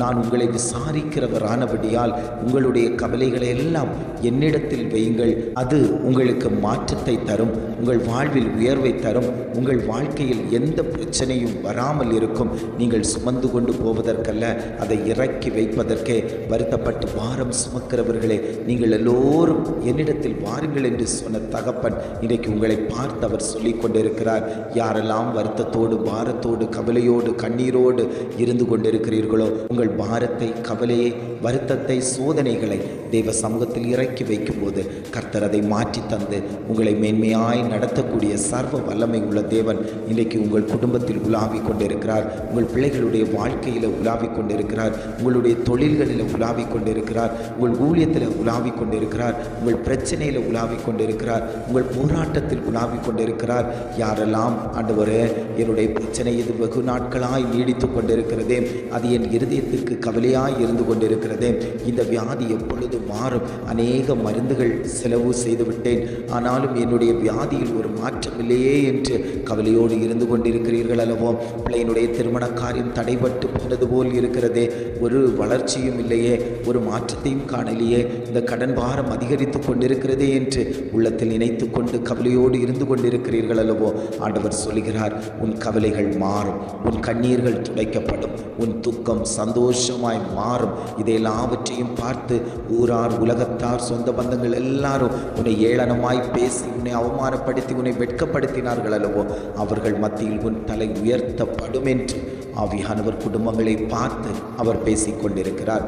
நான் உங்களை விசாரிக்கிறவரானபடியால் உங்களுடைய கவலைகளை எல்லாம் என்னிடத்தில் வையுங்கள். அது உங்களுக்கு மாற்றத்தை தரும் உங்கள் வாழ்வில் உயர்வை தரும் உங்கள் வாழ்க்கையில் எந்த பிரச்சனையும் வராமல் இருக்கும். நீங்கள் சுமந்து கொண்டு போவதற்கல்ல அதை இறக்கி வைப்பதற்கே வருத்தப்பட்டு பாரம் சுமக்கிறவர்களே நீங்கள் எல்லோரும் என்னிடத்தில் வாருங்கள் என்று சொன்ன தகப்பன் இன்றைக்கு உங்களை பார்த்து அவர் சொல்லிக் கொண்டிருக்கிறார். யாரெல்லாம் வருத்தத்தோடு பாரத்தோடு கவலையோடு கண்ணீரோடு இருந்து கொண்டிருக்கிறீர்களோ உங்கள் பாரத்தை கவலையை வருத்தத்தை சோதனைகளை தெய்வ சமூகத்தில் இறக்கி வைக்கும்போது கர்த்தர் அதை மாற்றி தந்து உங்களை மேன்மையாய் நடத்தக்கூடிய சர்வ வல்லமை உள்ள தேவன் இன்றைக்கு உங்கள் குடும்பத்தில் உலாவிக் கொண்டிருக்கிறார். உங்கள் பிள்ளைகளுடைய வாழ்க்கையில் உலாவிக் கொண்டிருக்கிறார். உங்களுடைய தொழில்களில் உலாவிக் கொண்டிருக்கிறார். உங்கள் ஊழியத்தில் உலாவிக் கொண்டிருக்கிறார். உங்கள் பிரச்சனையில் உலாவிக் கொண்டிருக்கிறார். உங்கள் போராட்டத்தில் உலாவிக் கொண்டிருக்கிறார். யாரெல்லாம் ஆண்டவரே என்னுடைய பிரச்சனை இது வெகு நாட்களாய் நீடித்து கொண்டிருக்கிறதே அது என் இருதயத்தில் இருதயத்திற்கு கவலையாக இருந்து கொண்டிருக்கிறது. இந்த வியாதி எப்பொழுது மாறும்? அநேக மருந்துகள் செலவு செய்து விட்டேன் ஆனாலும் என்னுடைய வியாதியில் ஒரு மாற்றம் இல்லையே என்று கவலையோடு இருந்து கொண்டிருக்கிறீர்கள் அல்லவோ? பிள்ளையினுடைய திருமண காரியம் தடைபட்டு போனது போல் இருக்கிறதே. ஒரு வளர்ச்சியும் இல்லையே. ஒரு மாற்றத்தையும் காணலையே. இந்த கடன் பாரம் அதிகரித்து கொண்டிருக்கிறதே என்று உள்ளத்தில் நினைத்து கொண்டு கவலையோடு இருந்து கொண்டிருக்கிறீர்கள் அல்லவோ? ஆண்டவர் சொல்கிறார் உன் கவலைகள் மாறும். உன் கண்ணீர்கள் துடைக்கப்படும். உன் துக்கம் சந்தோஷம் சந்தோஷமாய் மாறும். இதை எல்லாவற்றையும் பார்த்து ஊரார் உலகத்தார் சொந்த பந்தங்கள் எல்லாரும் உன்னை ஏளனமாய் பேசி உன்னை அவமானப்படுத்தி உன்னை வெட்கப்படுத்தினார்கள் அல்லவோ அவர்கள் மத்தியில் உன் தலை உயர்த்தப்படும் என்று ஆவியானவர் குடும்பங்களை பார்த்து அவர் பேசிக்கொண்டிருக்கிறார்.